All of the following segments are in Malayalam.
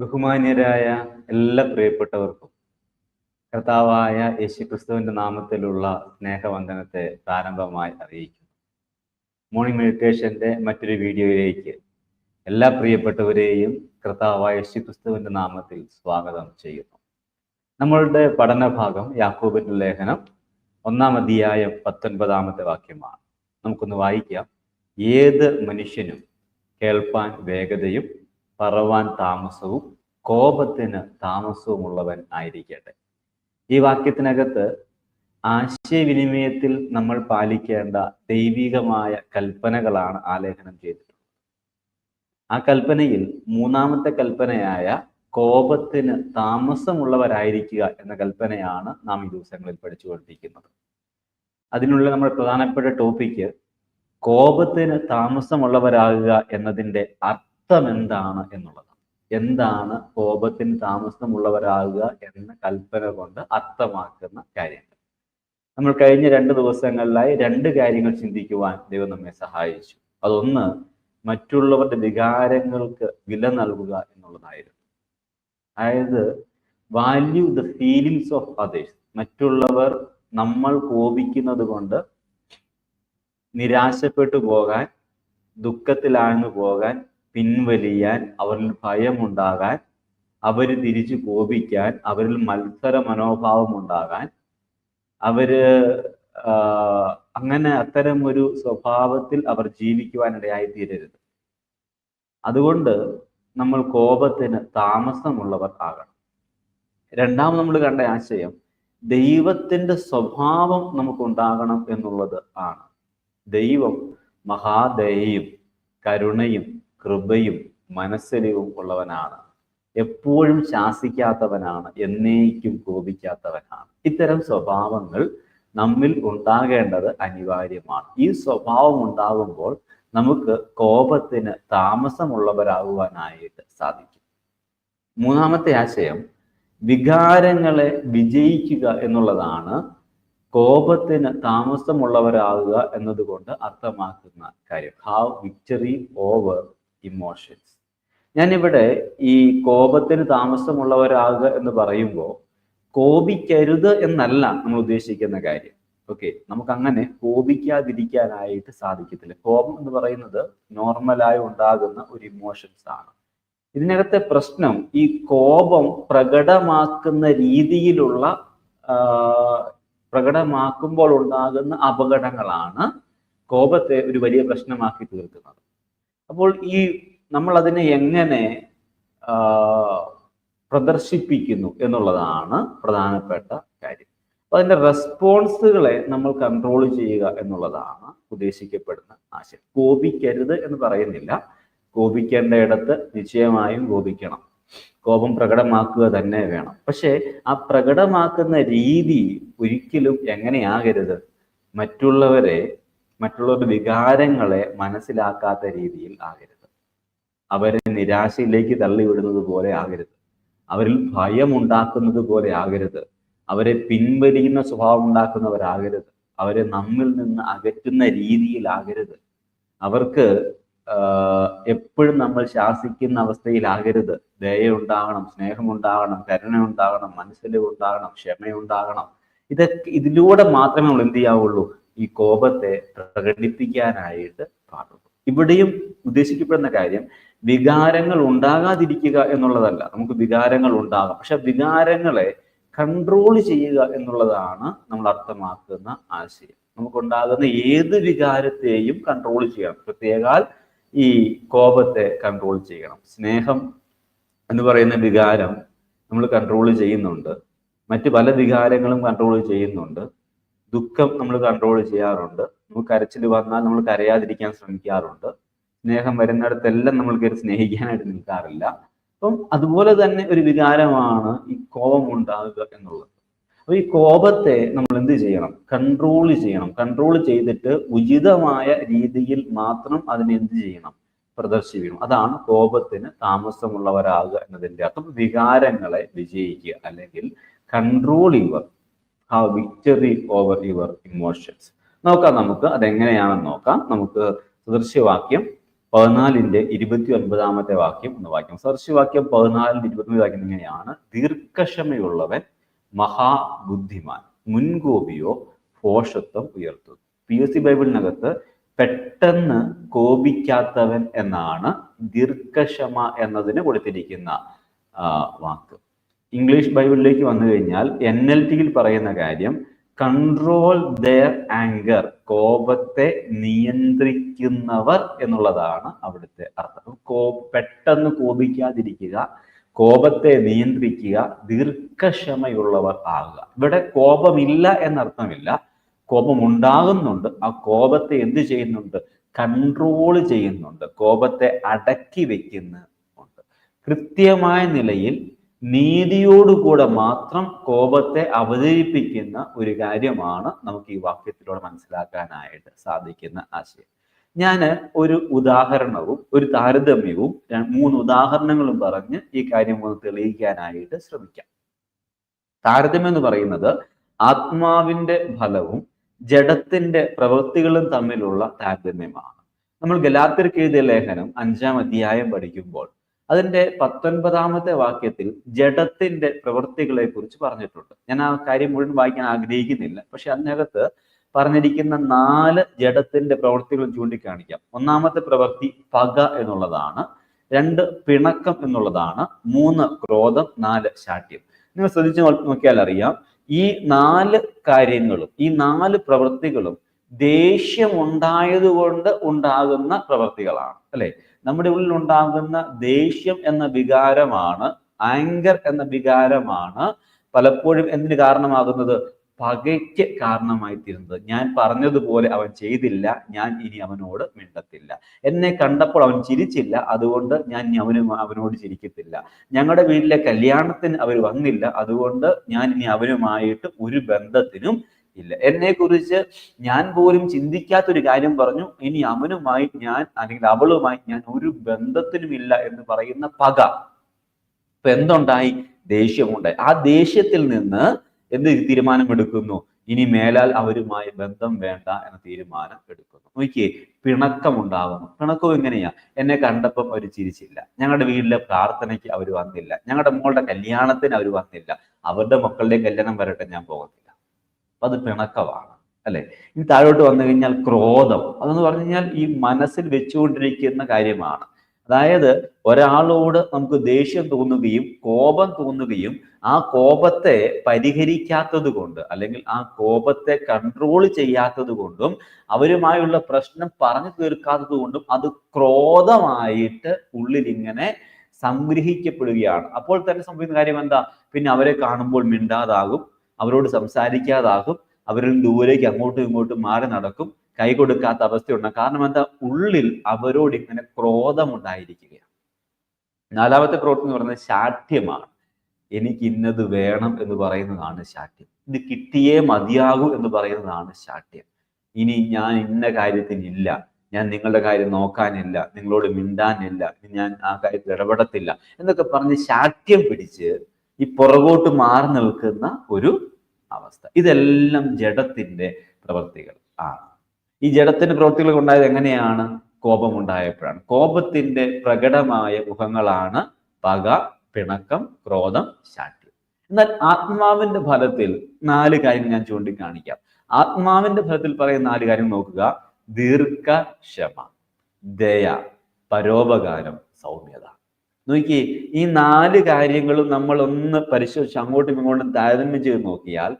ബഹുമാന്യരായ എല്ലാ പ്രിയപ്പെട്ടവർക്കും കർത്താവായ യേശു ക്രിസ്തുവിന്റെ നാമത്തിലുള്ള സ്നേഹവന്ദനത്തെ പ്രാരംഭമായി അറിയിക്കുന്നു. മോർണിംഗ് മെഡിറ്റേഷന്റെ മറ്റൊരു വീഡിയോയിലേക്ക് എല്ലാ പ്രിയപ്പെട്ടവരെയും കർത്താവായ യേശു ക്രിസ്തുവിന്റെ നാമത്തിൽ സ്വാഗതം ചെയ്യുന്നു. നമ്മളുടെ പഠനഭാഗം യാക്കോബിന്റെ ലേഖനം ഒന്നാം അധ്യായം പത്തൊൻപതാമത്തെ വാക്യമാണ്. നമുക്കൊന്ന് വായിക്കാം. ഏത് മനുഷ്യനും കേൾപ്പാൻ വേഗതയും പറവാൻ താമസവും കോപത്തിന് താമസവുമുള്ളവൻ ആയിരിക്കട്ടെ. ഈ വാക്യത്തിനകത്ത് ആശയവിനിമയത്തിൽ നമ്മൾ പാലിക്കേണ്ട ദൈവികമായ കൽപ്പനകളാണ് ആലേഖനം ചെയ്തിട്ടുള്ളത്. ആ കൽപ്പനയിൽ മൂന്നാമത്തെ കൽപ്പനയായ കോപത്തിന് താമസമുള്ളവരായിരിക്കുക എന്ന കൽപ്പനയാണ് നാം ഈ ദിവസങ്ങളിൽ പഠിച്ചുകൊണ്ടിരിക്കുന്നത്. അതിനുള്ള നമ്മുടെ പ്രധാനപ്പെട്ട ടോപ്പിക്ക് കോപത്തിന് താമസമുള്ളവരാകുക എന്നതിന്റെ എന്താണ് എന്നുള്ളത്. എന്താണ് കോപത്തിന് താമസമുള്ളവരാകുക എന്ന കൽപ്പന കൊണ്ട് അർത്ഥമാക്കുന്ന കാര്യങ്ങൾ. നമ്മൾ കഴിഞ്ഞ രണ്ട് ദിവസങ്ങളിലായി രണ്ട് കാര്യങ്ങൾ ചിന്തിക്കുവാൻ ദൈവം നമ്മെ സഹായിച്ചു. അതൊന്ന് മറ്റുള്ളവരുടെ വികാരങ്ങൾക്ക് വില നൽകുക എന്നുള്ളതായിരുന്നു. അതായത് value the feelings of others മറ്റുള്ളവർ നമ്മൾ കോപിക്കുന്നത് കൊണ്ട് നിരാശപ്പെട്ടു പോകാൻ ദുഃഖത്തിലാഴ്ന്നു പോകാൻ പിൻവലിയാൻ അവരിൽ ഭയമുണ്ടാകാൻ അവർ തിരിച്ചു കോപിക്കാൻ അവരിൽ മത്സര മനോഭാവം ഉണ്ടാകാൻ അവർ അങ്ങനെ അത്തരം ഒരു സ്വഭാവത്തിൽ അവർ ജീവിക്കുവാനിടയായി തീരരുത് അതുകൊണ്ട് നമ്മൾ കോപത്തിന് താമസമുള്ളവർ ആകണം. രണ്ടാമത് നമ്മൾ കണ്ട ആശയം ദൈവത്തിന്റെ സ്വഭാവം നമുക്കുണ്ടാകണം എന്നുള്ളത് ആണ്. ദൈവം മഹാദയയും കരുണയും കൃപയും മനസ്സലിവും ഉള്ളവനാണ്. എപ്പോഴും ശാസിക്കാത്തവനാണ് എന്നേക്കും കോപിക്കാത്തവനാണ്. ഇത്തരം സ്വഭാവങ്ങൾ നമ്മിൽ ഉണ്ടാകേണ്ടത് അനിവാര്യമാണ്. ഈ സ്വഭാവം ഉണ്ടാകുമ്പോൾ നമുക്ക് കോപത്തിന് താമസമുള്ളവരാകുവാനായിട്ട് സാധിക്കും. മൂന്നാമത്തെ ആശയം വികാരങ്ങളെ വിജയിക്കുക എന്നുള്ളതാണ് കോപത്തിന് താമസമുള്ളവരാകുക എന്നതുകൊണ്ട് അർത്ഥമാക്കുന്ന കാര്യം. ഹാവ് വിക്ടറി ഓവർ ഇമോഷൻസ് ഞാനിവിടെ ഈ കോപത്തിന് താമസമുള്ളവരാകുക എന്ന് പറയുമ്പോൾ കോപിക്കരുത് എന്നല്ല നമ്മൾ ഉദ്ദേശിക്കുന്ന കാര്യം. ഓക്കെ നമുക്ക് അങ്ങനെ കോപിക്കാതിരിക്കാനായിട്ട് സാധിക്കത്തില്ല. കോപം എന്ന് പറയുന്നത് നോർമലായി ഉണ്ടാകുന്ന ഒരു ഇമോഷൻസ് ആണ്. ഇതിനകത്തെ പ്രശ്നം ഈ കോപം പ്രകടമാക്കുന്ന രീതിയിലുള്ള പ്രകടമാക്കുമ്പോൾ ഉണ്ടാകുന്ന അപകടങ്ങളാണ് കോപത്തെ ഒരു വലിയ പ്രശ്നമാക്കി തീർക്കുന്നത്. അപ്പോൾ ഈ നമ്മൾ അതിനെ എങ്ങനെ പ്രദർശിപ്പിക്കുന്നു എന്നുള്ളതാണ് പ്രധാനപ്പെട്ട കാര്യം. അതിന്റെ റെസ്പോൺസുകളെ നമ്മൾ കൺട്രോൾ ചെയ്യുക എന്നുള്ളതാണ് ഉദ്ദേശിക്കപ്പെടുന്ന ആശയം. കോപിക്കരുത് എന്ന് പറയുന്നില്ല. കോപിക്കേണ്ട ഇടത്ത് നിശ്ചയമായും കോപിക്കണം. കോപം പ്രകടമാക്കുക തന്നെ വേണം. പക്ഷേ ആ പ്രകടമാക്കുന്ന രീതി ഒരിക്കലും എങ്ങനെയാകരുത്? മറ്റുള്ളവരെ മറ്റുള്ളവരുടെ വികാരങ്ങളെ മനസ്സിലാക്കാത്ത രീതിയിൽ ആകരുത്. അവരെ നിരാശയിലേക്ക് തള്ളിവിടുന്നത് പോലെ ആകരുത്. അവരിൽ ഭയം ഉണ്ടാക്കുന്നത് പോലെ ആകരുത്. അവരെ പിൻവലിയുന്ന സ്വഭാവം ഉണ്ടാക്കുന്നവരാകരുത്. അവരെ നമ്മിൽ നിന്ന് അകറ്റുന്ന രീതിയിലാകരുത് അവർക്ക് എപ്പോഴും നമ്മൾ ശാസിക്കുന്ന അവസ്ഥയിലാകരുത് ദയ ഉണ്ടാകണം സ്നേഹമുണ്ടാകണം കരുണ ഉണ്ടാകണം മനസ്സിലുണ്ടാകണം ക്ഷമയുണ്ടാകണം. ഇതൊക്കെ ഇതിലൂടെ മാത്രമേ നമ്മൾ എന്ത് ചെയ്യാവുള്ളൂ? ഈ കോപത്തെ പ്രകടിപ്പിക്കാനായിട്ട് പാടുള്ളൂ. ഇവിടെയും ഉദ്ദേശിക്കപ്പെടുന്ന കാര്യം വികാരങ്ങൾ ഉണ്ടാകാതിരിക്കുക എന്നുള്ളതല്ല. നമുക്ക് വികാരങ്ങൾ ഉണ്ടാകാം. പക്ഷെ വികാരങ്ങളെ കൺട്രോൾ ചെയ്യുക എന്നുള്ളതാണ് നമ്മൾ അർത്ഥമാക്കുന്ന ആശയം. നമുക്കുണ്ടാകുന്ന ഏത് വികാരത്തെയും കൺട്രോൾ ചെയ്യണം. പ്രത്യേകാൽ ഈ കോപത്തെ കൺട്രോൾ ചെയ്യണം. സ്നേഹം എന്ന് പറയുന്ന വികാരം നമ്മൾ കൺട്രോൾ ചെയ്യുന്നുണ്ട്. മറ്റ് പല വികാരങ്ങളും കൺട്രോൾ ചെയ്യുന്നുണ്ട്. ദുഃഖം നമ്മൾ കൺട്രോൾ ചെയ്യാറുണ്ട്. നമുക്ക് കരച്ചിൽ വന്നാൽ നമ്മൾ കരയാതിരിക്കാൻ ശ്രമിക്കാറുണ്ട്. സ്നേഹം വരുന്നിടത്തെല്ലാം നമ്മൾ കയറി സ്നേഹിക്കാനായിട്ട് നിൽക്കാറില്ല. അപ്പം അതുപോലെ തന്നെ ഒരു വികാരമാണ് ഈ കോപം ഉണ്ടാകുക എന്നുള്ളത്. അപ്പൊ ഈ കോപത്തെ നമ്മൾ എന്ത് ചെയ്യണം? കൺട്രോൾ ചെയ്യണം. കൺട്രോൾ ചെയ്തിട്ട് ഉചിതമായ രീതിയിൽ മാത്രം അതിനെ എന്ത് ചെയ്യണം? പ്രദർശിപ്പിക്കണം. അതാണ് കോപത്തിന് താമസമുള്ളവരാകുക എന്നതിന്റെ അർത്ഥം. വികാരങ്ങളെ വിജയിക്കുക അല്ലെങ്കിൽ control your have victory over your emotions നോക്കാം നമുക്ക് അതെങ്ങനെയാണെന്ന് നോക്കാം. നമുക്ക് സദൃശ്യവാക്യം പതിനാലിന്റെ ഇരുപത്തി ഒൻപതാമത്തെ വാക്യം ഒന്ന് വാക്യം സദൃശ്യവാക്യം വാക്യം പതിനാലിന്റെ ഇരുപത്തി വാക്യം ഇങ്ങനെയാണ്. ദീർഘക്ഷമയുള്ളവൻ മഹാബുദ്ധിമാൻ മുൻകോപിയോ ഭോഷത്വം ഉയർത്തുന്നു പി എസ് സി ബൈബിളിനകത്ത് പെട്ടെന്ന് കോപിക്കാത്തവൻ എന്നാണ് ദീർഘക്ഷമ എന്നതിന് കൊടുത്തിരിക്കുന്ന വാക്ക്. ഇംഗ്ലീഷ് ബൈബിളിലേക്ക് വന്നു കഴിഞ്ഞാൽ എൻ എൽ ടിയിൽ പറയുന്ന കാര്യം കൺട്രോൾ ദർ ആങ്കർ കോപത്തെ നിയന്ത്രിക്കുന്നവർ എന്നുള്ളതാണ് അവിടുത്തെ അർത്ഥം. കോ പെട്ടെന്ന് കോപിക്കാതിരിക്കുക കോപത്തെ നിയന്ത്രിക്കുക ദീർഘക്ഷമയുള്ളവർ ആകുക. ഇവിടെ കോപമില്ല എന്നർത്ഥമില്ല. കോപം ഉണ്ടാകുന്നുണ്ട് ആ കോപത്തെ എന്ത് ചെയ്യുന്നുണ്ട്? കൺട്രോൾ ചെയ്യുന്നുണ്ട്. കോപത്തെ അടക്കി വെക്കുന്നുണ്ട് കൃത്യമായ നിലയിൽ നീതിയോടുകൂടെ മാത്രം കോപത്തെ അവതരിപ്പിക്കുന്ന ഒരു കാര്യമാണ് നമുക്ക് ഈ വാക്യത്തിലൂടെ മനസ്സിലാക്കാനായിട്ട് സാധിക്കുന്ന ആശയം. ഞാൻ ഒരു ഉദാഹരണവും ഒരു താരതമ്യവും മൂന്ന് ഉദാഹരണങ്ങളും പറഞ്ഞ് ഈ കാര്യം ഒന്ന് തെളിയിക്കാനായിട്ട് ശ്രമിക്കാം. താരതമ്യം എന്ന് പറയുന്നത് ആത്മാവിന്റെ ഫലവും ജഡത്തിന്റെ പ്രവൃത്തികളും തമ്മിലുള്ള താരതമ്യമാണ്. നമ്മൾ ഗലാത്തിർക്ക് എഴുതിയ ലേഖനം അഞ്ചാം അധ്യായം പഠിക്കുമ്പോൾ അതിന്റെ പത്തൊൻപതാമത്തെ വാക്യത്തിൽ ജഡത്തിന്റെ പ്രവൃത്തികളെ കുറിച്ച് പറഞ്ഞിട്ടുണ്ട്. ഞാൻ ആ കാര്യം മുഴുവൻ വായിക്കാൻ ആഗ്രഹിക്കുന്നില്ല. പക്ഷെ അതിനകത്ത് പറഞ്ഞിരിക്കുന്ന നാല് ജഡത്തിന്റെ പ്രവൃത്തികളും ചൂണ്ടിക്കാണിക്കാം. ഒന്നാമത്തെ പ്രവൃത്തി പക എന്നുള്ളതാണ് രണ്ട് പിണക്കം എന്നുള്ളതാണ് മൂന്ന് ക്രോധം നാല് ശാഠ്യം. നിങ്ങൾ ശ്രദ്ധിച്ച് നോക്കിയാൽ അറിയാം ഈ നാല് കാര്യങ്ങളും ഈ നാല് പ്രവൃത്തികളും ദേഷ്യമുണ്ടായതുകൊണ്ട് ഉണ്ടാകുന്ന പ്രവൃത്തികളാണ് അല്ലെ? നമ്മുടെ ഉള്ളിൽ ഉണ്ടാകുന്ന ദേഷ്യം എന്ന വികാരമാണ് ആങ്കർ എന്ന വികാരമാണ് പലപ്പോഴും എന്തിന് കാരണമാകുന്നത്? പകയ്ക്ക് കാരണമായി തീരുന്നത് ഞാൻ പറഞ്ഞതുപോലെ അവൻ ചെയ്തില്ല ഞാൻ ഇനി അവനോട് മിണ്ടത്തില്ല. എന്നെ കണ്ടപ്പോൾ അവൻ ചിരിച്ചില്ല അതുകൊണ്ട് ഞാൻ ഇനി അവന് അവനോട് ചിരിക്കത്തില്ല. ഞങ്ങളുടെ വീട്ടിലെ കല്യാണത്തിന് അവർ വന്നില്ല അതുകൊണ്ട് ഞാൻ ഇനി അവനുമായിട്ട് ഒരു ബന്ധത്തിനും ഇല്ല. എന്നെ കുറിച്ച് ഞാൻ പോലും ചിന്തിക്കാത്തൊരു കാര്യം പറഞ്ഞു. ഇനി അവനുമായി ഞാൻ അല്ലെങ്കിൽ അവളുമായി ഞാൻ ഒരു ബന്ധത്തിനുമില്ല എന്ന് പറയുന്ന പക. ഇപ്പൊ എന്തുണ്ടായി? ദേഷ്യമുണ്ടായി. ആ ദേഷ്യത്തിൽ നിന്ന് എന്ത് തീരുമാനമെടുക്കുന്നു? ഇനി മേലാൽ അവരുമായി ബന്ധം വേണ്ട എന്ന തീരുമാനം എടുക്കുന്നു. നോക്കിയേ പിണക്കം ഉണ്ടാകുന്നു പിണക്കം എങ്ങനെയാ? എന്നെ കണ്ടപ്പം അവർ ചിരിച്ചില്ല. ഞങ്ങളുടെ വീട്ടിലെ പ്രാർത്ഥനയ്ക്ക് അവർ വന്നില്ല. ഞങ്ങളുടെ മോളുടെ കല്യാണത്തിന് അവർ വന്നില്ല. അവരുടെ മക്കളുടെ കല്യാണം വരട്ടെ ഞാൻ അപ്പൊ അത് പിണക്കമാണ് അല്ലെ? ഇനി താഴോട്ട് വന്നു കഴിഞ്ഞാൽ ക്രോധം. അതെന്ന് പറഞ്ഞു കഴിഞ്ഞാൽ ഈ മനസ്സിൽ വെച്ചുകൊണ്ടിരിക്കുന്ന കാര്യമാണ്. അതായത് ഒരാളോട് നമുക്ക് ദേഷ്യം തോന്നുകയും കോപം തോന്നുകയും ആ കോപത്തെ പരിഹരിക്കാത്തത് കൊണ്ട് അല്ലെങ്കിൽ ആ കോപത്തെ കൺട്രോൾ ചെയ്യാത്തത് കൊണ്ടും അവരുമായുള്ള പ്രശ്നം പറഞ്ഞു തീർക്കാത്തത് കൊണ്ടും അത് ക്രോധമായിട്ട് ഉള്ളിൽ ഇങ്ങനെ സംഗ്രഹിക്കപ്പെടുകയാണ്. അപ്പോൾ തന്നെ സംഭവിക്കുന്ന കാര്യം എന്താ? പിന്നെ അവരെ കാണുമ്പോൾ മിണ്ടാതാകും. അവരോട് സംസാരിക്കാതാകും. അവരിൽ ദൂരേക്ക് അങ്ങോട്ടും ഇങ്ങോട്ടും മാറി നടക്കും. കൈ കൊടുക്കാത്ത അവസ്ഥയുണ്ട് കാരണം എന്താ? ഉള്ളിൽ അവരോട് ഇങ്ങനെ ക്രോധമുണ്ടായിരിക്കുകയാണ്. നാലാമത്തെ ക്രോധം എന്ന് പറയുന്നത് ശാഠ്യമാണ്. എനിക്ക് ഇന്നത് വേണം എന്ന് പറയുന്നതാണ് ശാഠ്യം. ഇത് കിട്ടിയേ മതിയാകൂ എന്ന് പറയുന്നതാണ് ശാഠ്യം. ഇനി ഞാൻ ഇന്ന കാര്യത്തിനില്ല. ഞാൻ നിങ്ങളുടെ കാര്യം നോക്കാനില്ല. നിങ്ങളോട് മിണ്ടാനില്ല. ഞാൻ ആ കാര്യത്തിൽ ഇടപെടത്തില്ല. എന്നൊക്കെ പറഞ്ഞ് ശാഠ്യം പിടിച്ച് ഈ പുറകോട്ട് മാറി നിൽക്കുന്ന ഒരു അവസ്ഥ. ഇതെല്ലാം ജഡത്തിന്റെ പ്രവൃത്തികൾ ആണ്. ഈ ജഡത്തിന്റെ പ്രവൃത്തികൾ ഉണ്ടായത് എങ്ങനെയാണ്? കോപം ഉണ്ടായപ്പോഴാണ് കോപത്തിന്റെ പ്രകടമായ മുഖങ്ങളാണ് പക പിണക്കം ക്രോധം ശാഠ്യം. എന്നാൽ ആത്മാവിന്റെ ഫലത്തിൽ നാല് കാര്യങ്ങൾ ഞാൻ ചൂണ്ടിക്കാണിക്കാം. ആത്മാവിന്റെ ഫലത്തിൽ പറയുന്ന നാല് കാര്യം നോക്കുക. ദീർഘക്ഷമ ദയ പരോപകാരം സൗമ്യത. നോക്കിയേ ഈ നാല് കാര്യങ്ങളും നമ്മൾ ഒന്ന് പരിശോധിച്ച് അങ്ങോട്ടും ഇങ്ങോട്ടും താരതമ്യം ചെയ്ത് നോക്കിയാൽ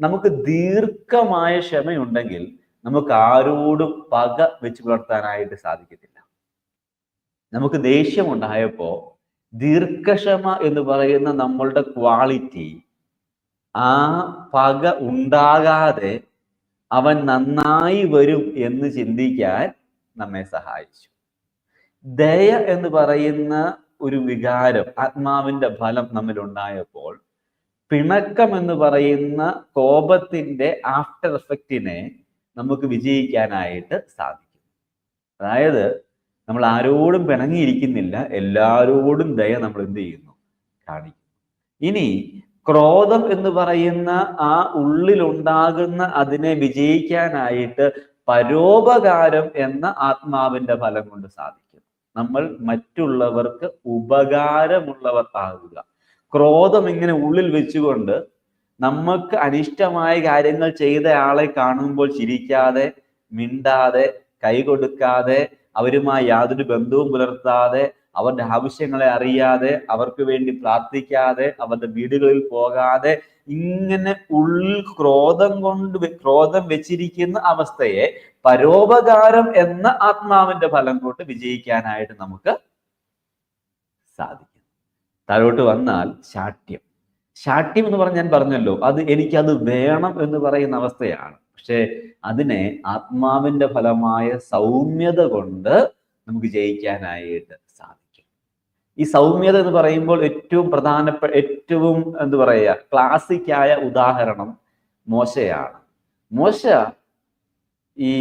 നമുക്ക് ദീർഘമായ ക്ഷമയുണ്ടെങ്കിൽ നമുക്ക് ആരോടും പക വെച്ച് പുലർത്താനായിട്ട് സാധിക്കത്തില്ല. നമുക്ക് ദേഷ്യം ഉണ്ടായപ്പോ ദീർഘക്ഷമ എന്ന് പറയുന്ന നമ്മളുടെ ക്വാളിറ്റി ആ പക ഉണ്ടാകാതെ അവൻ നന്നായി വരും എന്ന് ചിന്തിക്കാൻ നമ്മെ സഹായിച്ചു. ദയ എന്ന് പറയുന്ന ഒരു വികാരം ആത്മാവിന്റെ ഫലം നമ്മിൽ ഉണ്ടായപ്പോൾ പിണക്കം എന്ന് പറയുന്ന കോപത്തിന്റെ ആഫ്റ്റർ എഫക്റ്റിനെ നമുക്ക് വിജയിക്കാനായിട്ട് സാധിക്കും. അതായത് നമ്മൾ ആരോടും പിണങ്ങിയിരിക്കുന്നില്ല എല്ലാരോടും ദയ നമ്മൾ എന്ത് ചെയ്യുന്നു? കാണിക്കുന്നു ഇനി ക്രോധം എന്ന് പറയുന്ന ആ ഉള്ളിലുണ്ടാകുന്ന അതിനെ വിജയിക്കാനായിട്ട് പരോപകാരം എന്ന ആത്മാവിന്റെ ഫലം കൊണ്ട് സാധിക്കും. നമ്മൾ മറ്റുള്ളവർക്ക് ഉപകാരമുള്ളവർ ആകുക ക്രോധം ഇങ്ങനെ ഉള്ളിൽ വെച്ചുകൊണ്ട് നമുക്ക് അനിഷ്ടമായ കാര്യങ്ങൾ ചെയ്ത ആളെ കാണുമ്പോൾ ചിരിക്കാതെ മിണ്ടാതെ കൈ കൊടുക്കാതെ അവരുമായി യാതൊരു ബന്ധവും പുലർത്താതെ അവരുടെ ആവശ്യങ്ങളെ അറിയാതെ അവർക്ക് വേണ്ടി പ്രാർത്ഥിക്കാതെ അവരുടെ വീടുകളിൽ പോകാതെ ഇങ്ങനെ ഉള്ളിൽ ക്രോധം കൊണ്ട് ക്രോധം വെച്ചിരിക്കുന്ന അവസ്ഥയെ പരോപകാരം എന്ന ആത്മാവിന്റെ ഫലം കൊണ്ട് വിജയിക്കാനായിട്ട് നമുക്ക് സാധിക്കും. താഴോട്ട് വന്നാൽ ശാഠ്യം. ശാഠ്യം എന്ന് പറഞ്ഞ് ഞാൻ പറഞ്ഞല്ലോ അത് എനിക്കത് വേണം എന്ന് പറയുന്ന അവസ്ഥയാണ്. പക്ഷെ അതിനെ ആത്മാവിന്റെ ഫലമായ സൗമ്യത കൊണ്ട് നമുക്ക് ജയിക്കാനായിട്ട് ഈ സൗമ്യത എന്ന് പറയുമ്പോൾ ഏറ്റവും പ്രധാനപ്പെട്ട ഏറ്റവും എന്ത് പറയുക ക്ലാസിക്കായ ഉദാഹരണം മോശയാണ്. മോശ ഈ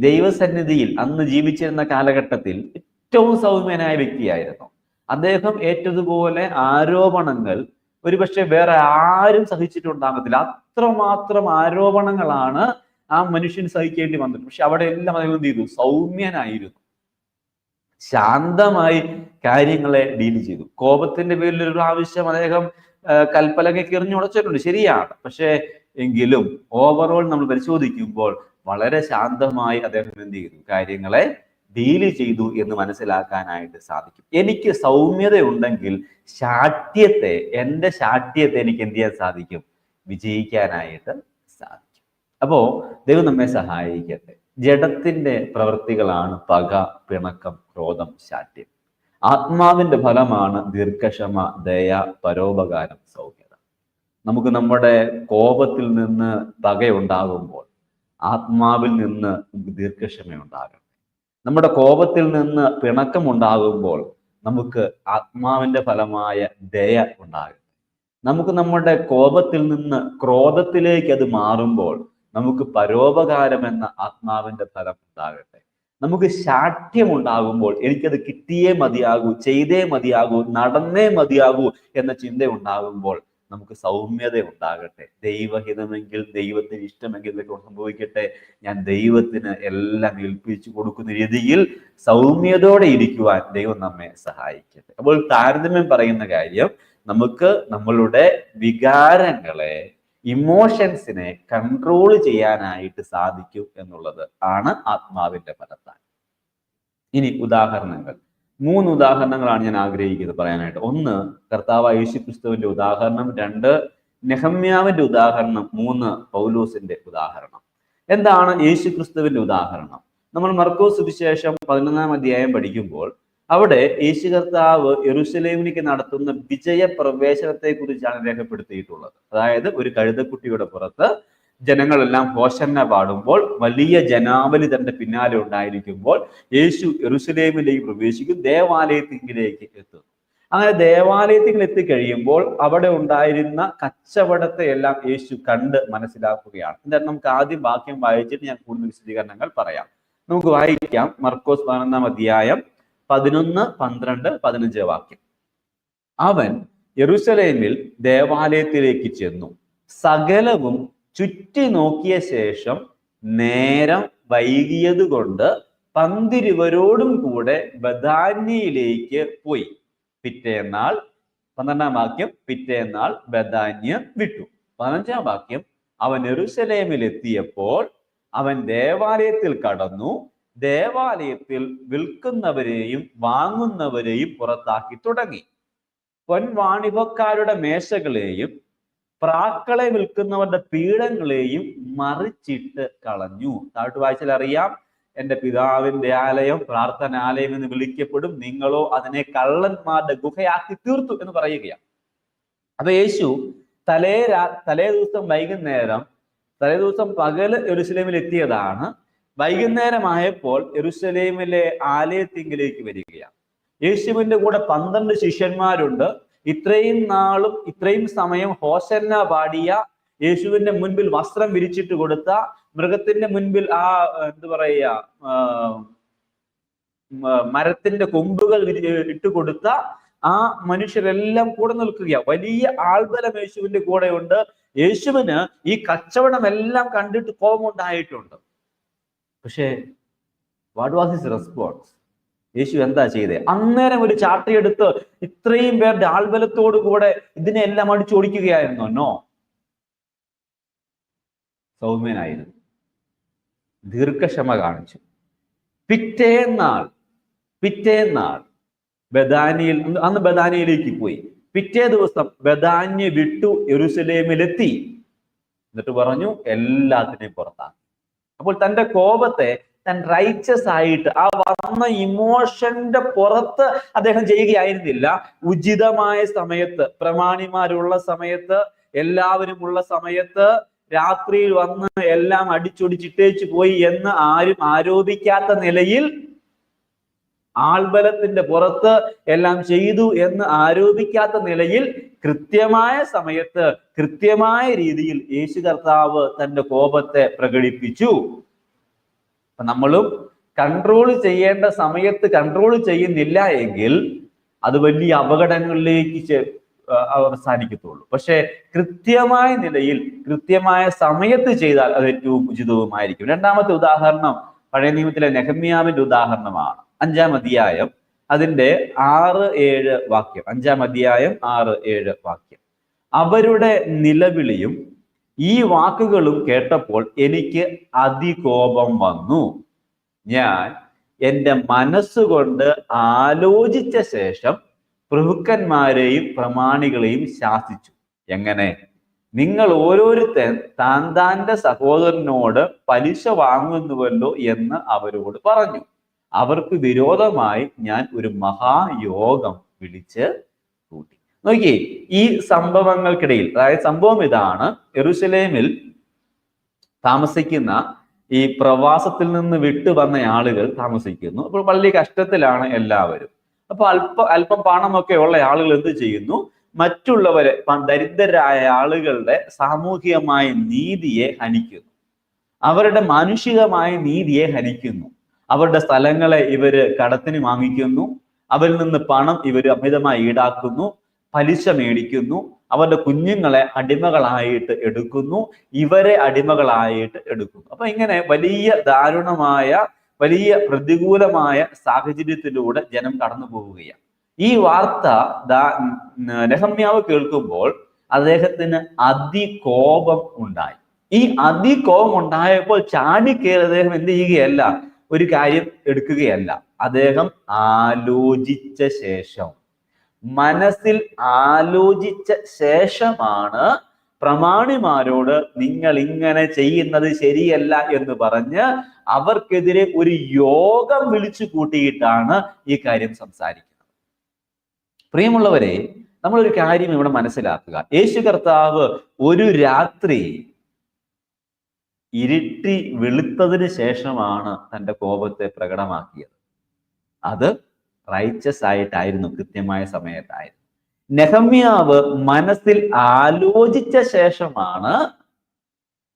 ദൈവസന്നിധിയിൽ അന്ന് ജീവിച്ചിരുന്ന കാലഘട്ടത്തിൽ ഏറ്റവും സൗമ്യനായ വ്യക്തിയായിരുന്നു. അദ്ദേഹം ഏറ്റതുപോലെ ആരോപണങ്ങൾ ഒരുപക്ഷെ വേറെ ആരും സഹിച്ചിട്ടുണ്ടാകത്തില്ല അത്രമാത്രം ആരോപണങ്ങളാണ് ആ മനുഷ്യൻ സഹിക്കേണ്ടി വന്നത്. പക്ഷെ അവിടെ എല്ലാം അദ്ദേഹം എന്ത് ചെയ്തു? സൗമ്യനായിരുന്നു. ശാന്തമായി കാര്യങ്ങളെ ഡീൽ ചെയ്തു. കോപത്തിന്റെ പേരിൽ ഒരു പ്രാവശ്യം അദ്ദേഹം കൽപ്പലകയ്ക്ക് എറിഞ്ഞുടച്ചിട്ടുണ്ട് ശരിയാണ്. പക്ഷെ എങ്കിലും ഓവറോൾ നമ്മൾ പരിശോധിക്കുമ്പോൾ വളരെ ശാന്തമായി അദ്ദേഹം എന്ത് ചെയ്തു? കാര്യങ്ങളെ ഡീൽ ചെയ്തു എന്ന് മനസ്സിലാക്കാനായിട്ട് സാധിക്കും. എനിക്ക് സൗമ്യത ഉണ്ടെങ്കിൽ ശാഠ്യത്തെ എന്റെ ശാഠ്യത്തെ എനിക്ക് എന്ത് ചെയ്യാൻ സാധിക്കും? വിജയിക്കാനായിട്ട് സാധിക്കും. അപ്പോ ദൈവം നമ്മെ സഹായിക്കട്ടെ. ജഡത്തിന്റെ പ്രവൃത്തികളാണ് പക പിണക്കം ക്രോധം ശാഠ്യം. ആത്മാവിന്റെ ഫലമാണ് ദീർഘക്ഷമ ദയ പരോപകാരം സൗമ്യത. നമുക്ക് നമ്മുടെ കോപത്തിൽ നിന്ന് പകയുണ്ടാകുമ്പോൾ ആത്മാവിൽ നിന്ന് നമുക്ക് ദീർഘക്ഷമ ഉണ്ടാകണം നമ്മുടെ കോപത്തിൽ നിന്ന് പിണക്കം ഉണ്ടാകുമ്പോൾ നമുക്ക് ആത്മാവിന്റെ ഫലമായ ദയ ഉണ്ടാകും നമുക്ക് നമ്മുടെ കോപത്തിൽ നിന്ന് ക്രോധത്തിലേക്ക് അത് മാറുമ്പോൾ നമുക്ക് പരോപകാരം എന്ന ആത്മാവിന്റെ ഫലം ഉണ്ടാകട്ടെ. നമുക്ക് ശാഠ്യം ഉണ്ടാകുമ്പോൾ എനിക്കത് കിട്ടിയേ മതിയാകൂ ചെയ്തേ മതിയാകൂ നടന്നേ മതിയാകൂ എന്ന ചിന്ത ഉണ്ടാകുമ്പോൾ നമുക്ക് സൗമ്യത ഉണ്ടാകട്ടെ. ദൈവഹിതമെങ്കിൽ ദൈവത്തിന് ഇഷ്ടമെങ്കിൽ ഇതൊക്കെ സംഭവിക്കട്ടെ. ഞാൻ ദൈവത്തിന് എല്ലാം ഏൽപ്പിച്ചു കൊടുക്കുന്ന രീതിയിൽ സൗമ്യതയോടെ ഇരിക്കുവാൻ ദൈവം നമ്മെ സഹായിക്കട്ടെ. അപ്പോൾ താരതമ്യം പറയുന്ന കാര്യം നമുക്ക് നമ്മളുടെ വികാരങ്ങളെ ഇമോഷൻസിനെ കൺട്രോൾ ചെയ്യാനായിട്ട് സാധിക്കും എന്നുള്ളത് ആണ് ആത്മാവിന്റെ ഫലത്താൽ ഇനി ഉദാഹരണങ്ങൾ. മൂന്ന് ഉദാഹരണങ്ങളാണ് ഞാൻ ആഗ്രഹിക്കുന്നത് പറയാനായിട്ട്. ഒന്ന് കർത്താവ് യേശു ക്രിസ്തുവിന്റെ ഉദാഹരണം. രണ്ട് നെഹമ്യാവിന്റെ ഉദാഹരണം. മൂന്ന് പൗലോസിന്റെ ഉദാഹരണം. എന്താണ് യേശു ക്രിസ്തുവിന്റെ ഉദാഹരണം? നമ്മൾ മർക്കോസ് സുവിശേഷം പതിനൊന്നാം അധ്യായം പഠിക്കുമ്പോൾ അവിടെ യേശു കർത്താവ് യെറുസലേമിലേക്ക് നടത്തുന്ന വിജയ പ്രവേശനത്തെ കുറിച്ചാണ് രേഖപ്പെടുത്തിയിട്ടുള്ളത്. അതായത് ഒരു കഴുതക്കുട്ടിയുടെ പുറത്ത് ജനങ്ങളെല്ലാം ഹോശന്ന പാടുമ്പോൾ വലിയ ജനാവലി തന്റെ പിന്നാലെ ഉണ്ടായിരിക്കുമ്പോൾ യേശു യെറുസലേമിലേക്ക് പ്രവേശിക്കും ദേവാലയത്തിലേക്ക് എത്തുന്നു. അങ്ങനെ ദേവാലയത്തിൽ എത്തിക്കഴിയുമ്പോൾ അവിടെ ഉണ്ടായിരുന്ന കച്ചവടത്തെ എല്ലാം യേശു കണ്ട് മനസ്സിലാക്കുകയാണ്. എന്തായാലും നമുക്ക് ആദ്യം വാക്യം വായിച്ചിട്ട് ഞാൻ കൂടുതൽ വിശദീകരണങ്ങൾ പറയാം. നമുക്ക് വായിക്കാം. മർക്കോസ് പതിനൊന്നാം അധ്യായം പതിനൊന്ന് പന്ത്രണ്ട് പതിനഞ്ച് വാക്യം. അവൻ യെറുസലേമിൽ ദേവാലയത്തിലേക്ക് ചെന്നു. സകലവും ചുറ്റി നോക്കിയ ശേഷം നേരം വൈകിയത് കൊണ്ട് പന്തിരുവരോടും കൂടെ ബദാന്യയിലേക്ക് പോയി. പിറ്റേന്നാൾ പന്ത്രണ്ടാം വാക്യം പിറ്റേന്നാൾ ബദാന്യ വിട്ടു. പതിനഞ്ചാം വാക്യം അവൻ എറുസലേമിൽ എത്തിയപ്പോൾ അവൻ ദേവാലയത്തിൽ കടന്നു. ദേവാലയത്തിൽ വിൽക്കുന്നവരെയും വാങ്ങുന്നവരെയും പുറത്താക്കി തുടങ്ങി. പൊൻവാണിഭക്കാരുടെ മേശകളെയും പ്രാക്കളെ വിൽക്കുന്നവരുടെ പീഠങ്ങളെയും മറിച്ചിട്ട് കളഞ്ഞു. താഴ്ത്തു വായിച്ചാൽ അറിയാം എന്റെ പിതാവിന്റെ ആലയം പ്രാർത്ഥനാലയം എന്ന് വിളിക്കപ്പെടും. നിങ്ങളോ അതിനെ കള്ളന്മാരുടെ ഗുഹയാക്കി തീർത്തു എന്ന് പറയുകയാണ്. അപ്പൊ യേശു തലേ രാ തലേ ദിവസം വൈകുന്നേരം തലേ ദിവസം പകൽ യെരുസലേമിൽ എത്തിയതാണ് വൈകുന്നേരമായപ്പോൾ യെരുസലേമിലെ ആലയത്തിങ്കിലേക്ക് വരികയാണ്. യേശുവിന്റെ കൂടെ പന്ത്രണ്ട് ശിഷ്യന്മാരുണ്ട്. ഇത്രയും നാളും ഇത്രയും സമയം ഹോസന്ന പാടിയ യേശുവിന്റെ മുൻപിൽ വസ്ത്രം വിരിച്ചിട്ട് കൊടുത്ത മൃഗത്തിന്റെ മുൻപിൽ ആ എന്ത് പറയുക മരത്തിന്റെ കൊമ്പുകൾ ഇട്ട് കൊടുത്ത ആ മനുഷ്യരെല്ലാം കൂടെ നിൽക്കുക വലിയ ആൾബലം യേശുവിന്റെ കൂടെ ഉണ്ട് യേശുവിന് ഈ കച്ചവടം എല്ലാം കണ്ടിട്ട് കോപമുണ്ടായിട്ടുണ്ട്. പക്ഷേ what was his response Yeshu എന്താ ചെയ്തേ? അന്നേരം ഒരു ചാട്ടയെടുത്ത് ഇത്രയും പേരുടെ ആൾബലത്തോടു കൂടെ ഇതിനെ ഇതിനെല്ലാം അടിച്ചോടിക്കുകയായിരുന്നോ നോ സൗമ്യനായിരുന്നു. ദീർഘക്ഷമ കാണിച്ചു. പിറ്റേന്നാൾ പിറ്റേന്നാൾ ബദാനിയിൽ അന്ന് ബദാനിയിലേക്ക് പോയി. പിറ്റേ ദിവസം ബദാന്യ വിട്ടു യെരുസലേമിലെത്തി. എന്നിട്ട് പറഞ്ഞു എല്ലാത്തിനെയും പുറത്താക്കി. അപ്പോൾ തന്റെ കോപത്തെ താൻ റൈച്ചസ് ആയിട്ട് ആ വന്ന ഇമോഷന്റെ പുറത്ത് അദ്ദേഹം ചെയ്യുകയായിരുന്നില്ല. ഉചിതമായ സമയത്ത് പ്രമാണിമാരുള്ള സമയത്ത് എല്ലാവരും ഉള്ള സമയത്ത് രാത്രിയിൽ വന്ന് എല്ലാം അടിച്ചൊടിച്ചിട്ടേച്ച് പോയി എന്ന് ആരും ആരോപിക്കാത്ത നിലയിൽ ആൾബലത്തിന്റെ പുറത്ത് എല്ലാം ചെയ്തു എന്ന് ആരോപിക്കാത്ത നിലയിൽ കൃത്യമായ സമയത്ത് കൃത്യമായ രീതിയിൽ യേശു കർത്താവ് തന്റെ കോപത്തെ പ്രകടിപ്പിച്ചു. നമ്മളും കൺട്രോൾ ചെയ്യേണ്ട സമയത്ത് കൺട്രോൾ ചെയ്യുന്നില്ല എങ്കിൽ അത് വലിയ അപകടങ്ങളിലേക്ക് അവസാനിക്കത്തുള്ളൂ. പക്ഷെ കൃത്യമായ നിലയിൽ കൃത്യമായ സമയത്ത് ചെയ്താൽ അത് ഏറ്റവും ഉചിതവുമായിരിക്കും. രണ്ടാമത്തെ ഉദാഹരണം പഴയ നിയമത്തിലെ നെഹമ്യാവിന്റെ ഉദാഹരണമാണ്. അഞ്ചാം അധ്യായം അതിന്റെ ആറ് ഏഴ് വാക്യം. അഞ്ചാം അധ്യായം ആറ് ഏഴ് വാക്യം. അവരുടെ നിലവിളിയും ഈ വാക്കുകളും കേട്ടപ്പോൾ എനിക്ക് അതികോപം വന്നു. ഞാൻ എന്റെ മനസ്സുകൊണ്ട് ആലോചിച്ച ശേഷം പ്രഭുക്കന്മാരെയും പ്രമാണികളെയും ശാസിച്ചു. എങ്ങനെ? നിങ്ങൾ ഓരോരുത്തൻ താൻ താന്റെ സഹോദരനോട് പലിശ വാങ്ങുന്നുവല്ലോ എന്ന് അവരോട് പറഞ്ഞു. അവർക്ക് വിരോധമായി ഞാൻ ഒരു മഹായോഗം വിളിച്ച് കൂട്ടി. നോക്കിയേ ഈ സംഭവങ്ങൾക്കിടയിൽ അതായത് സംഭവം ഇതാണ് എറുസലേമിൽ താമസിക്കുന്ന ഈ പ്രവാസത്തിൽ നിന്ന് വിട്ടു വന്ന ആളുകൾ താമസിക്കുന്നു. അപ്പോൾ വലിയ കഷ്ടത്തിലാണ് എല്ലാവരും. അപ്പൊ അല്പ അല്പം പണമൊക്കെ ഉള്ള ആളുകൾ എന്ത് ചെയ്യുന്നു? മറ്റുള്ളവരെ ദരിദ്രരായ ആളുകളുടെ സാമൂഹികമായ നീതിയെ ഹനിക്കുന്നു. അവരുടെ മാനുഷികമായ നീതിയെ ഹനിക്കുന്നു. അവരുടെ സ്ഥലങ്ങളെ ഇവർ കടത്തിന് വാങ്ങിക്കുന്നു. അവരിൽ നിന്ന് പണം ഇവർ അമിതമായി ഈടാക്കുന്നു. പലിശ മേടിക്കുന്നു. അവരുടെ കുഞ്ഞുങ്ങളെ അടിമകളായിട്ട് എടുക്കുന്നു. ഇവരെ അടിമകളായിട്ട് എടുക്കുന്നു. അപ്പൊ ഇങ്ങനെ വലിയ ദാരുണമായ വലിയ പ്രതികൂലമായ സാഹചര്യത്തിലൂടെ ജനം കടന്നു പോവുകയാണ്. ഈ വാർത്ത നെഹമ്യാവ് കേൾക്കുമ്പോൾ അദ്ദേഹത്തിന് അതികോപം ഉണ്ടായി. ഈ അതികോപം ഉണ്ടായപ്പോൾ ചാടിക്കേറി അദ്ദേഹം എന്ത് ചെയ്യുകയല്ല ഒരു കാര്യം എടുക്കുകയല്ല. അദ്ദേഹം ആലോചിച്ച ശേഷം. മനസ്സിൽ ആലോചിച്ച ശേഷമാണ് പ്രമാണിമാരോട് നിങ്ങൾ ഇങ്ങനെ ചെയ്യുന്നത് ശരിയല്ല എന്ന് പറഞ്ഞ് അവർക്കെതിരെ ഒരു യോഗം വിളിച്ചു കൂട്ടിയിട്ടാണ് ഈ കാര്യം സംസാരിക്കുന്നത്. പ്രിയമുള്ളവരെ നമ്മളൊരു കാര്യം ഇവിടെ മനസ്സിലാക്കുക. യേശു കർത്താവ് ഒരു രാത്രി ഇരുട്ടി വെളുത്തതിന് ശേഷമാണ് തന്റെ കോപത്തെ പ്രകടമാക്കിയത്. അത് റൈച്ചസ് ആയിട്ടായിരുന്നു കൃത്യമായ സമയത്തായിരുന്നു. നെഹമ്യാവ് മനസ്സിൽ ആലോചിച്ച ശേഷമാണ്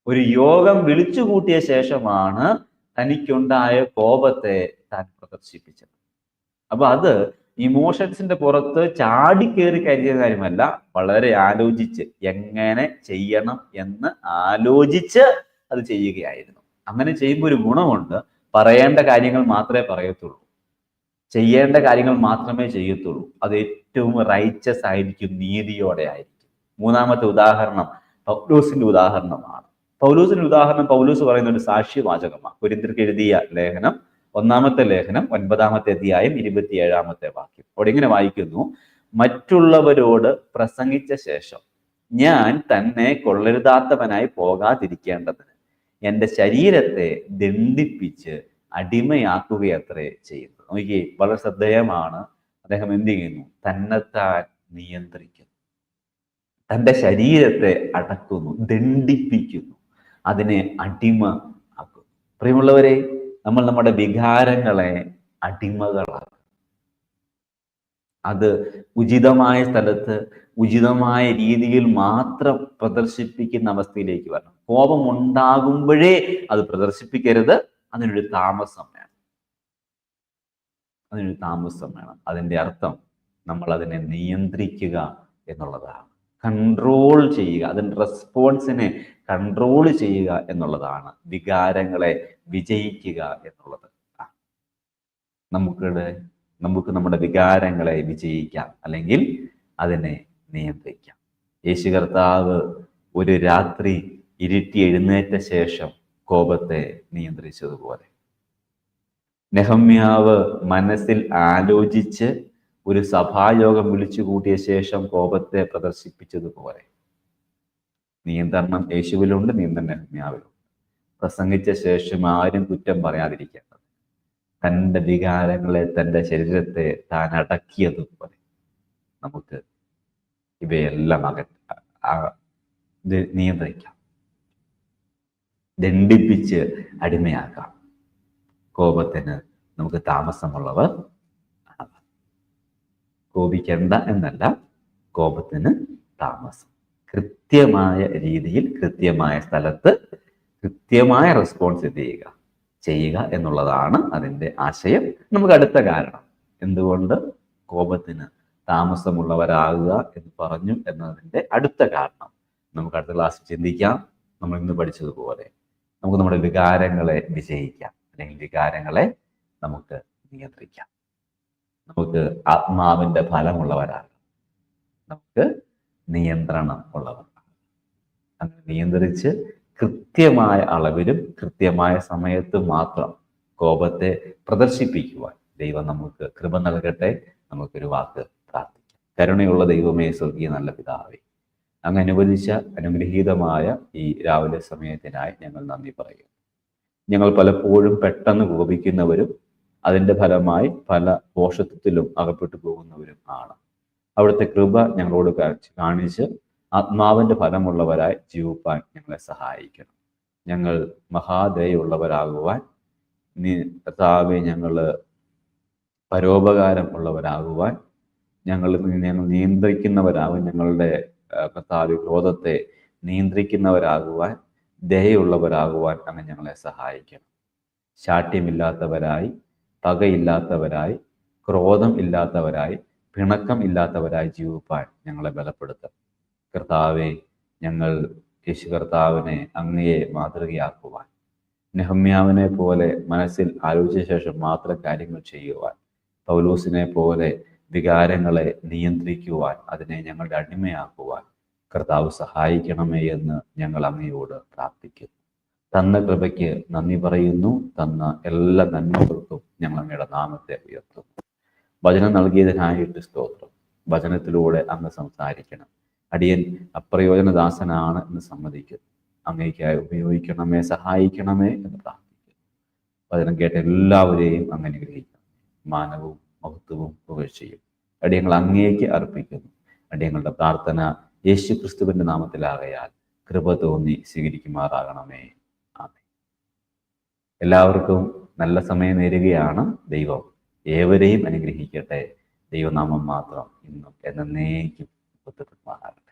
ഒരു യോഗം വിളിച്ചു ശേഷമാണ് തനിക്കുണ്ടായ കോപത്തെ താൻ പ്രദർശിപ്പിച്ചത്. അപ്പൊ അത് ഇമോഷൻസിന്റെ പുറത്ത് ചാടിക്കേറി കരുതിയ കാര്യമല്ല വളരെ ആലോചിച്ച് എങ്ങനെ ചെയ്യണം എന്ന് ആലോചിച്ച് അത് ചെയ്യുകയായിരുന്നു. അങ്ങനെ ചെയ്യുമ്പോൾ ഒരു ഗുണമുണ്ട്. പറയേണ്ട കാര്യങ്ങൾ മാത്രമേ പറയത്തുള്ളൂ. ചെയ്യേണ്ട കാര്യങ്ങൾ മാത്രമേ ചെയ്യത്തുള്ളൂ. അത് ഏറ്റവും റൈച്ചസ് ആയിരിക്കും നീതിയോടെ ആയിരിക്കും. മൂന്നാമത്തെ ഉദാഹരണം പൗലൂസിന്റെ ഉദാഹരണമാണ്. പൗലൂസിന്റെ ഉദാഹരണം പൗലൂസ് പറയുന്ന ഒരു സാക്ഷ്യവാചകമാണ്. കുരിന്തിർക്ക് എഴുതിയ ലേഖനം ഒന്നാമത്തെ ലേഖനം ഒൻപതാമത്തെ അധ്യായം ഇരുപത്തിയേഴാമത്തെ വാക്യം. അവിടെ ഇങ്ങനെ വായിക്കുന്നു മറ്റുള്ളവരോട് പ്രസംഗിച്ച ശേഷം ഞാൻ തന്നെ കൊള്ളരുതാത്തവനായി പോകാതിരിക്കേണ്ടതിന് എന്റെ ശരീരത്തെ ദണ്ഡിപ്പിച്ച് അടിമയാക്കുകയത്രേ ചെയ്യുന്നത്. നോക്കി വളരെ ശ്രദ്ധേയമാണ്. അദ്ദേഹം എന്ത് ചെയ്യുന്നു? തന്നെത്താൻ നിയന്ത്രിക്കുന്നു. തന്റെ ശരീരത്തെ അടക്കുന്നു ദണ്ഡിപ്പിക്കുന്നു അതിനെ അടിമ ആക്കുന്നു പ്രിയമുള്ളവരെ നമ്മൾ നമ്മുടെ വികാരങ്ങളെ അടിമകളാക്കും. അത് ഉചിതമായ സ്ഥലത്ത് ഉചിതമായ രീതിയിൽ മാത്രം പ്രദർശിപ്പിക്കുന്ന അവസ്ഥയിലേക്ക് വരണം. കോപം ഉണ്ടാകുമ്പോഴേ അത് പ്രദർശിപ്പിക്കരുത്. അതിനൊരു താമസം വേണം. അതിനൊരു താമസം വേണം. അതിന്റെ അർത്ഥം നമ്മൾ അതിനെ നിയന്ത്രിക്കുക എന്നുള്ളതാണ്. കൺട്രോൾ ചെയ്യുക. അതിന്റെ റെസ്പോൺസിനെ കൺട്രോൾ ചെയ്യുക എന്നുള്ളതാണ്. വികാരങ്ങളെ വിജയിക്കുക എന്നുള്ളത്. നമുക്കിടെ നമുക്ക് നമ്മുടെ വികാരങ്ങളെ വിജയിക്കാം. അല്ലെങ്കിൽ അതിനെ നിയന്ത്രിക്കാം. യേശു കർത്താവ് ഒരു രാത്രി ഇരുട്ടി എഴുന്നേറ്റ ശേഷം കോപത്തെ നിയന്ത്രിച്ചതുപോലെ. നെഹമ്യാവ് മനസ്സിൽ ആലോചിച്ച് ഒരു സഭായോഗം വിളിച്ചു കൂട്ടിയ ശേഷം കോപത്തെ പ്രദർശിപ്പിച്ചതുപോലെ. നിയന്ത്രണം യേശുവിലുണ്ട് നിയന്ത്രണം നെഹമ്യാവിലുണ്ട്. പ്രസംഗിച്ച ശേഷം ആരും കുറ്റം പറയാതിരിക്കേണ്ടത് തന്റെ വികാരങ്ങളെ തന്റെ ശരീരത്തെ താൻ അടക്കിയതുപോലെ നമുക്ക് ഇവയെല്ലാം അക ആ- ഇത് നിയന്ത്രിക്കാം. ദണ്ഡിപ്പിച്ച് അടിമയാക്കാം. കോപത്തിന് നമുക്ക് താമസമുള്ളവർ. കോപിക്കേണ്ട എന്നല്ല കോപത്തിന് താമസം. കൃത്യമായ രീതിയിൽ കൃത്യമായ സ്ഥലത്ത് കൃത്യമായ റെസ്പോൺസ് ചെയ്യുക. ചെയ്യുക എന്നുള്ളതാണ് അതിന്റെ ആശയം. നമുക്ക് അടുത്ത കാരണം. എന്തുകൊണ്ട്? കോപത്തിന് താമസമുള്ളവരാകുക എന്ന് പറഞ്ഞു എന്നതിന്റെ അടുത്ത കാരണം. നമുക്ക് അടുത്ത ക്ലാസ്സിൽ ചിന്തിക്കാം. നമ്മൾ ഇന്ന് പഠിച്ചതുപോലെ നമുക്ക് നമ്മുടെ വികാരങ്ങളെ വിജയിക്കാം. അല്ലെങ്കിൽ വികാരങ്ങളെ നമുക്ക് നിയന്ത്രിക്കാം. നമുക്ക് ആത്മാവിന്റെ ഫലമുള്ളവരാകാം. നമുക്ക് നിയന്ത്രണം ഉള്ളവരാകാം. അങ്ങനെ നിയന്ത്രിച്ച് കൃത്യമായ അളവിലും കൃത്യമായ സമയത്തും മാത്രം കോപത്തെ പ്രദർശിപ്പിക്കുവാൻ ദൈവം നമുക്ക് കൃപ നൽകട്ടെ. നമുക്കൊരു വാക്ക് പ്രാർത്ഥിക്കാം. കരുണയുള്ള ദൈവമേ സ്വർഗീയ നല്ല പിതാവേ അങ്ങ് അനുവദിച്ച അനുഗ്രഹീതമായ ഈ രാവിലെ സമയത്തിനായി ഞങ്ങൾ നന്ദി പറയുന്നു. ഞങ്ങൾ പലപ്പോഴും പെട്ടെന്ന് കോപിക്കുന്നവരും അതിന്റെ ഫലമായി പല പോഷത്വത്തിലും അകപ്പെട്ടു പോകുന്നവരും ആണ്. അവിടുത്തെ കൃപ ഞങ്ങളോട് കാണിച്ച് ആത്മാവിന്റെ ഫലമുള്ളവരായി ജീവിപ്പാൻ ഞങ്ങളെ സഹായിക്കണം. ഞങ്ങൾ മഹാദയുള്ളവരാകുവാൻ നീ കർത്താവെ ഞങ്ങൾ പരോപകാരം ഉള്ളവരാകുവാൻ ഞങ്ങൾ നിയന്ത്രിക്കുന്നവരാകും ഞങ്ങളുടെ കർത്താവ് ക്രോധത്തെ നിയന്ത്രിക്കുന്നവരാകുവാൻ ദയുള്ളവരാകുവാൻ അങ്ങ് ഞങ്ങളെ സഹായിക്കണം. ശാഠ്യമില്ലാത്തവരായി പകയില്ലാത്തവരായി ക്രോധം ഇല്ലാത്തവരായി പിണക്കം ഇല്ലാത്തവരായി ജീവിപ്പാൻ ഞങ്ങളെ ബലപ്പെടുത്തും. കർത്താവെ ഞങ്ങൾ യേശു കർത്താവിനെ അങ്ങയെ മാതൃകയാക്കുവാൻ നെഹമ്യാവിനെ പോലെ മനസ്സിൽ ആലോചിച്ച ശേഷം മാത്രം കാര്യങ്ങൾ ചെയ്യുവാൻ പൗലൂസിനെ പോലെ വികാരങ്ങളെ നിയന്ത്രിക്കുവാൻ അതിനെ ഞങ്ങളുടെ അടിമയാക്കുവാൻ കർത്താവ് സഹായിക്കണമേ എന്ന് ഞങ്ങൾ അങ്ങയോട് പ്രാർത്ഥിക്കുന്നു. തന്ന കൃപയ്ക്ക് നന്ദി പറയുന്നു. തന്ന എല്ലാ നന്മകൾക്കും ഞങ്ങൾ അങ്ങയുടെ നാമത്തെ ഉയർത്തുന്നു. വചനം നൽകിയതിനായിട്ട് സ്തോത്രം. വചനത്തിലൂടെ അങ്ങ് സംസാരിക്കണം. അടിയൻ അപ്രയോജനദാസനാണ് എന്ന് സമ്മതിക്കുന്നു. അങ്ങേക്കായി ഉപയോഗിക്കണമേ സഹായിക്കണമേ എന്ന് പ്രാർത്ഥിക്കുന്നു. വചനം കേട്ട എല്ലാവരെയും അങ്ങനെ ഗ്രഹിക്കണം മാനവും മഹത്വവും പുകഴ്ചയും അടിയങ്ങൾ അങ്ങേക്ക് അർപ്പിക്കുന്നു. അടിയങ്ങളുടെ പ്രാർത്ഥന യേശു ക്രിസ്തുവിന്റെ നാമത്തിലാകയാൽ കൃപ തോന്നി സ്വീകരിക്കുമാറാകണമേ. ആമേ എല്ലാവർക്കും നല്ല സമയം നേരുകയാണ് ദൈവം. ഏവരെയും അനുഗ്രഹിക്കട്ടെ. ദൈവനാമം മാത്രം ഇന്നും എന്നേക്കും ബുദ്ധിമുട്ടുമാറാകട്ടെ